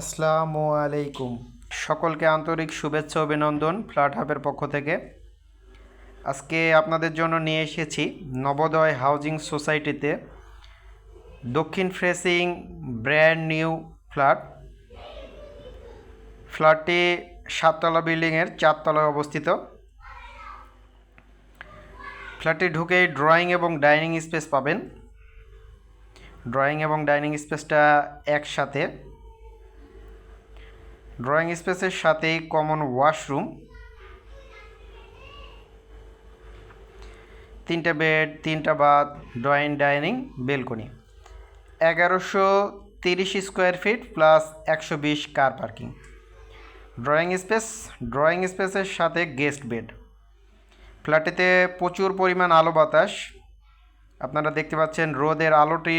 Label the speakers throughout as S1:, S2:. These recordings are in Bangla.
S1: আসসালামু আলাইকুম। সকলকে আন্তরিক শুভেচ্ছা অভিনন্দন ফ্ল্যাট হাবের পক্ষ থেকে। আজকে আপনাদের জন্য নিয়ে এসেছি নবোদয় হাউজিং সোসাইটিতে দক্ষিণ ফ্রেসিং ব্র্যান্ড নিউ ফ্ল্যাট। ফ্ল্যাটটি সাততলা বিল্ডিংয়ের চারতলায় অবস্থিত। ফ্ল্যাটটি ঢুকেই ড্রয়িং এবং ডাইনিং স্পেস পাবেন। ড্রয়িং এবং ডাইনিং স্পেসটা একসাথে। ড্রয়িং স্পেসের সাথেই কমন ওয়াশরুম তিনটা বেড তিনটা বাথ ড্রয়িং ডাইনিং বেলকনি এগারোশো তিরিশ স্কোয়ার ফিট প্লাস একশো বিশ car parking drawing space drawing স্পেসের সাথে গেস্ট বেড ফ্ল্যাটেতে প্রচুর পরিমাণ আলো বাতাস। আপনারা দেখতে পাচ্ছেন রোদের আলোটি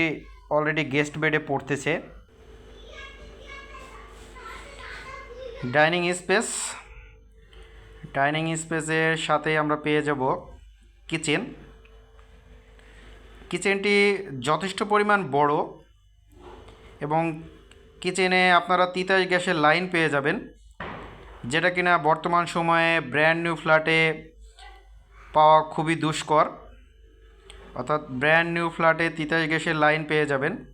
S1: অলরেডি গেস্ট বেডে পড়তেছে। Dining space. ডাইনিং স্পেসের সাথে আমরা পেয়ে যাব কিচেন। কিচেনটি যথেষ্ট পরিমাণ বড় এবং কিচেনে আপনারা তিতাস গ্যাসের লাইন পেয়ে যাবেন, যেটা কিনা বর্তমান সময়ে ব্র্যান্ড নিউ ফ্ল্যাটে পাওয়া খুবই দুষ্কর। অর্থাৎ ব্র্যান্ড নিউ ফ্ল্যাটে তিতাস গ্যাসের লাইন পেয়ে যাবেন।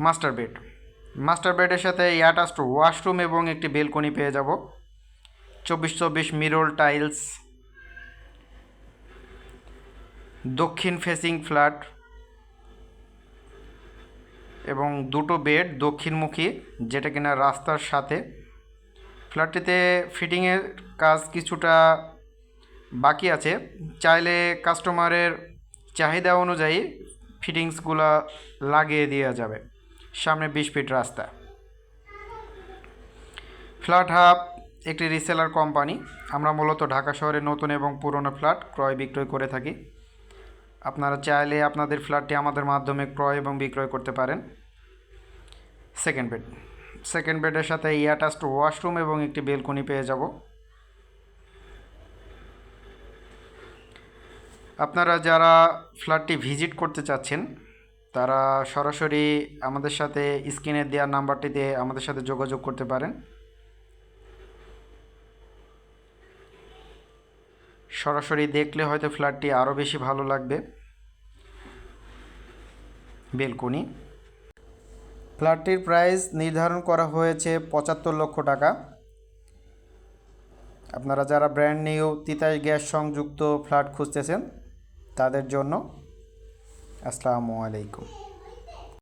S1: Master bed. মাস্টার বেডের সাথে অ্যাটাচড ওয়াশরুম এবং একটি বেলকনি পেয়ে যাব। চব্বিশ চব্বিশ মিরর টাইলস, দক্ষিণ ফেসিং ফ্ল্যাট এবং দুটো বেড দক্ষিণমুখী যেটা কিনা রাস্তার সাথে। ফ্ল্যাটটিতে ফিটিংয়ের কাজ কিছুটা বাকি আছে। চাইলে কাস্টমারের চাহিদা অনুযায়ী ফিটিংসগুলো লাগিয়ে দেওয়া যাবে। সামনে বিশ ফিট রাস্তা। ফ্ল্যাট হাব একটি রিসেলার কোম্পানি আমরা মূলত ঢাকা শহরে নতুন এবং পুরনো ফ্ল্যাট ক্রয় বিক্রয় করে থাকি। আপনারা চাইলে আপনাদের ফ্ল্যাটটি আমাদের মাধ্যমে ক্রয় এবং বিক্রয় করতে পারেন। সেকেন্ড বেড সেকেন্ড বেডের সাথে ইয়াটাস্ট ওয়াশরুম এবং একটি বেলকনি পেয়ে যাব। আপনারা যারা ফ্ল্যাটটি ভিজিট করতে চাচ্ছেন তারা সরাসরি আমাদের সাথে স্ক্রিনে দেওয়া নাম্বারটিতে আমাদের সাথে যোগাযোগ করতে পারেন। সরাসরি দেখলে হয়তো ফ্ল্যাটটি আরও বেশি ভালো লাগবে। বেলকনি। ফ্ল্যাটটির প্রাইস নির্ধারণ করা হয়েছে পঁচাত্তর লক্ষ টাকা। আপনারা যারা ব্র্যান্ড নিউ তিতাস গ্যাস সংযুক্ত ফ্ল্যাট খুঁজতেছেন, তাদের জন্য আসসালামু আলাইকুম।